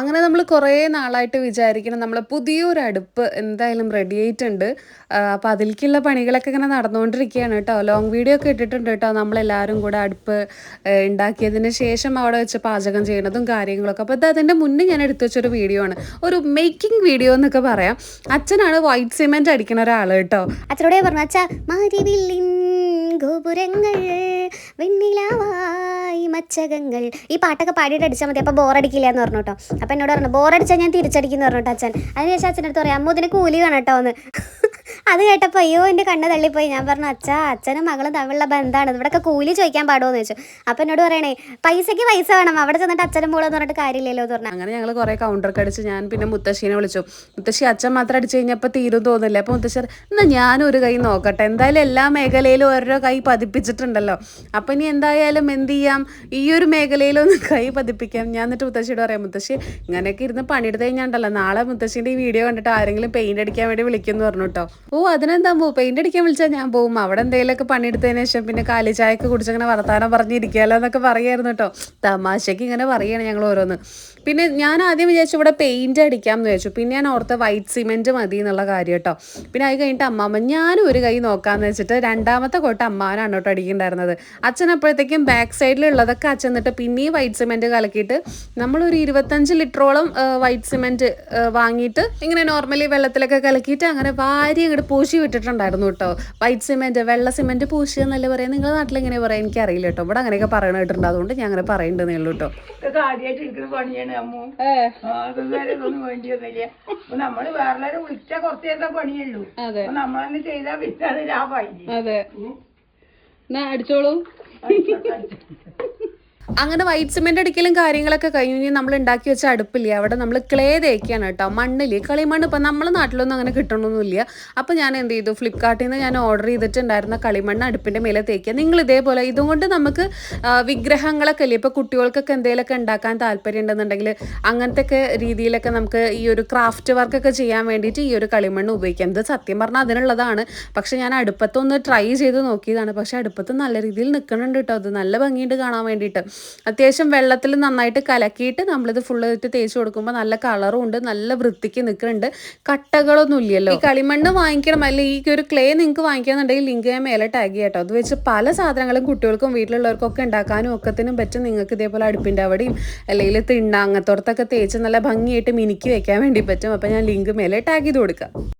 അങ്ങനെ നമ്മൾ കുറേ നാളായിട്ട് വിചാരിക്കണം നമ്മൾ പുതിയൊരു അടുപ്പ് എന്തായാലും റെഡി ആയിട്ടുണ്ട്. അപ്പോൾ അതിലേക്കുള്ള പണികളൊക്കെ ഇങ്ങനെ നടന്നുകൊണ്ടിരിക്കുകയാണ് കേട്ടോ. ലോങ് വീഡിയോ ഒക്കെ ഇട്ടിട്ടുണ്ട് കേട്ടോ. നമ്മളെല്ലാവരും കൂടെ അടുപ്പ് ഉണ്ടാക്കിയതിന് ശേഷം അവിടെ വെച്ച് പാചകം ചെയ്യുന്നതും കാര്യങ്ങളൊക്കെ. അപ്പോൾ ഇത് അതിന്റെ മുന്നേ ഞാൻ എടുത്തു വെച്ചൊരു വീഡിയോ ആണ്. ഒരു മേക്കിംഗ് വീഡിയോ എന്നൊക്കെ പറയാം. അച്ഛനാണ് വൈറ്റ് സിമെന്റ് അടിക്കുന്ന ഒരാൾ കേട്ടോ. അച്ഛനോടെ പറഞ്ഞാൽ ഗോപുരങ്ങൾ വെണ്ണിലാവായി മച്ചകങ്ങൾ ഈ പാട്ടൊക്കെ പാടിയിട്ട് അടിച്ചാൽ മതി. അപ്പോൾ ബോറടിക്കില്ല എന്ന് പറഞ്ഞു കേട്ടോ. അപ്പോൾ എന്നോട് പറഞ്ഞു ബോറടിച്ചാൽ ഞാൻ തിരിച്ചടിക്കുന്നു പറഞ്ഞു കേട്ടോ അച്ഛൻ. അതിനുശേഷം അച്ഛനടുത്ത് പറയാം അമ്മ ഇതിന് കൂലി വേണം കേട്ടോ എന്ന്. അത് കേട്ടപ്പോൾ അയ്യോ എന്റെ കണ്ണ് തള്ളിപ്പോയി. ഞാൻ പറഞ്ഞു അച്ഛാ അച്ഛനും മകളും തമ്മിലുള്ള ബന്ധമാണ് ഇവിടെയൊക്കെ കൂലി ചോദിക്കാൻ പാടുമോ എന്ന് ചോദിച്ചു. അപ്പോൾ എന്നോട് പറയണേ പൈസയ്ക്ക് പൈസ വേണം. അവിടെ ചെന്നിട്ട് അച്ഛനും മോളെന്ന് പറഞ്ഞിട്ട് കാര്യമില്ലല്ലോ എന്ന് പറഞ്ഞു. അങ്ങനെ ഞങ്ങൾ കുറേ കൗണ്ടറൊക്കെ അടിച്ച് ഞാൻ പിന്നെ മുത്തശ്ശീനെ വിളിച്ചു. മുത്തശ്ശി അച്ഛൻ മാത്രം അടിച്ചു കഴിഞ്ഞപ്പോൾ തീരും തോന്നില്ല അപ്പോൾ മുത്തശ്ശി എന്നാൽ എന്നാ ഞാനും ഒരു കൈ നോക്കട്ടെ. എന്തായാലും എല്ലാ മേഖലയിലും ഓരോ കൈ പതിപ്പിച്ചിട്ടുണ്ടല്ലോ. അപ്പം ഇനി എന്തായാലും എന്ത് ചെയ്യാം? ഈ ഒരു മേഖലയിലൊന്ന് കൈ പതിപ്പിക്കാം. ഞാൻ എന്നിട്ട് മുത്തശ്ശിയോട് പറയാം മുത്തശ്ശി ഇങ്ങനെയൊക്കെ ഇരുന്ന് പണിയെടുത്ത് കഴിഞ്ഞാണ്ടല്ലോ. നാളെ മുത്തശ്ശീന്റെ ഈ വീഡിയോ കണ്ടിട്ട് ആരെങ്കിലും പെയിന്റ് അടിക്കാൻ വേണ്ടി വിളിക്കുമെന്ന് പറഞ്ഞു കേട്ടോ അതിനെന്താ പോ? പെയിന്റ് അടിക്കാൻ വിളിച്ചാൽ ഞാൻ പോകും അവിടെ എന്തെങ്കിലുമൊക്കെ പണിയെടുത്തതിന് ശേഷം പിന്നെ കാലി ചായക്ക് കുടിച്ചങ്ങനെ വർത്താനം പറഞ്ഞിരിക്കുകയല്ലോ എന്നൊക്കെ പറയായിരുന്നു കേട്ടോ. തമാശയ്ക്ക് ഇങ്ങനെ പറയുകയാണ് ഞങ്ങൾ ഓരോന്ന്. പിന്നെ ഞാൻ ആദ്യം വിചാരിച്ചു ഇവിടെ പെയിന്റ് അടിക്കാം എന്ന് വിചാരിച്ചു. പിന്നെ ഞാൻ ഓർത്ത വൈറ്റ് സിമെന്റ് മതി എന്നുള്ള കാര്യം കേട്ടോ. പിന്നെ അത് കഴിഞ്ഞിട്ട് അമ്മാമ്മ ഞാനും ഒരു കൈ നോക്കാന്ന് വെച്ചിട്ട് രണ്ടാമത്തെ കോട്ട അമ്മാവനാണ് കേട്ടോ അടിക്കുന്നുണ്ടായിരുന്നത് അച്ഛൻ അപ്പോഴത്തേക്കും ബാക്ക് സൈഡിലുള്ളതൊക്കെ അച്ഛൻ എന്നിട്ട് പിന്നെയും വൈറ്റ് സിമെന്റ് കലക്കിയിട്ട് നമ്മളൊരു ഇരുപത്തഞ്ച് ലിറ്ററോളം വൈറ്റ് സിമെന്റ് വാങ്ങിയിട്ട് ഇങ്ങനെ നോർമലി വെള്ളത്തിലൊക്കെ കലക്കിയിട്ട് അങ്ങനെ വാരി അങ്ങോട്ട് പൂശി വിട്ടിട്ടുണ്ടായിരുന്നു കേട്ടോ. വൈറ്റ് സിമെന്റ് വെള്ള സിമെന്റ് പൂശി എന്നല്ലേ പറയാം. നിങ്ങളുടെ നാട്ടിൽ എങ്ങനെ പറയാം? എനിക്കറിയില്ല കേട്ടോ. ഇവിടെ അങ്ങനെയൊക്കെ പറയണ കേട്ടിട്ടുണ്ട്. അതുകൊണ്ട് ഞാൻ അങ്ങനെ പറയണ്ടേ ഉള്ളൂ കേട്ടോ. നമ്മൾ വേറെ വിളിച്ചാൽ കുറച്ച് നേരത്തെ പണിയുള്ളൂ. നമ്മളന്നെ ചെയ്താൽ പിന്നെ അത്. ലാഭമായി അടിച്ചോളൂ. അങ്ങനെ വൈറ്റ് സിമെന്റ് അടിക്കലും കാര്യങ്ങളൊക്കെ കഴിഞ്ഞു നമ്മൾ ഉണ്ടാക്കി വെച്ച അടുപ്പില്ലേ അവിടെ നമ്മൾ ക്ലേ തേക്കാണ് കേട്ടോ. മണ്ണിൽ കളിമണ്ണ് ഇപ്പം നമ്മളെ നാട്ടിലൊന്നും അങ്ങനെ കിട്ടണമൊന്നുമില്ല അപ്പം ഞാൻ എന്ത് ചെയ്തു? ഫ്ലിപ്കാർട്ടിൽ നിന്ന് ഞാൻ ഓർഡർ ചെയ്തിട്ടുണ്ടായിരുന്ന കളിമണ്ണ് അടുപ്പിന്റെ മേലെ തേക്കുക നിങ്ങൾ ഇതേപോലെ ഇതും കൊണ്ട് നമുക്ക് വിഗ്രഹങ്ങളൊക്കെ അല്ലേ ഇപ്പോൾ കുട്ടികൾക്കൊക്കെ എന്തെങ്കിലുമൊക്കെ ഉണ്ടാക്കാൻ താല്പര്യം ഉണ്ടെന്നുണ്ടെങ്കിൽ അങ്ങനത്തെ ഒക്കെ രീതിയിലൊക്കെ നമുക്ക് ഈ ഒരു ക്രാഫ്റ്റ് വർക്കൊക്കെ ചെയ്യാൻ വേണ്ടിയിട്ട് ഈ ഒരു കളിമണ്ണ് ഉപയോഗിക്കാം. ഇത് സത്യം പറഞ്ഞാൽ അതിനുള്ളതാണ്. പക്ഷെ ഞാൻ അടുപ്പത്തൊന്ന് ട്രൈ ചെയ്ത് നോക്കിയതാണ്. പക്ഷെ അടുപ്പത്ത് നല്ല രീതിയിൽ നിൽക്കുന്നുണ്ട് കേട്ടോ. അത് നല്ല ഭംഗിയുണ്ട് കാണാൻ വേണ്ടിയിട്ട് അത്യാവശ്യം വെള്ളത്തിൽ നന്നായിട്ട് കലക്കിയിട്ട് നമ്മളിത് ഫുള്ള് ഇട്ട് തേച്ച് കൊടുക്കുമ്പോൾ നല്ല കളറും ഉണ്ട് നല്ല വൃത്തിക്ക് നിൽക്കുന്നുണ്ട് കട്ടകളൊന്നും ഇല്ലല്ലോ. ഈ കളിമണ്ണ് വാങ്ങിക്കണം അല്ലെങ്കിൽ ഈ ഒരു ക്ലേ നിങ്ങൾക്ക് വാങ്ങിക്കാന്നുണ്ടെങ്കിൽ ലിങ്ക് ഞാൻ മേലെ ടാഗ് ചെയ്യാം കേട്ടോ അത് വെച്ച് പല സാധനങ്ങളും കുട്ടികൾക്കും വീട്ടിലുള്ളവർക്കൊക്കെ ഉണ്ടാക്കാനും ഒക്കത്തിനും പറ്റും. നിങ്ങൾക്ക് ഇതേപോലെ അടുപ്പിന്റെ അവിടെയും അല്ലെങ്കിൽ തിണ്ണ അങ്ങനത്തോടത്തൊക്കെ തേച്ച് നല്ല ഭംഗിയായിട്ട് മിനുക്കി വെക്കാൻ വേണ്ടി പറ്റും. അപ്പോൾ ഞാൻ ലിങ്ക് മേലെ ടാഗ് ചെയ്ത് കൊടുക്കാം.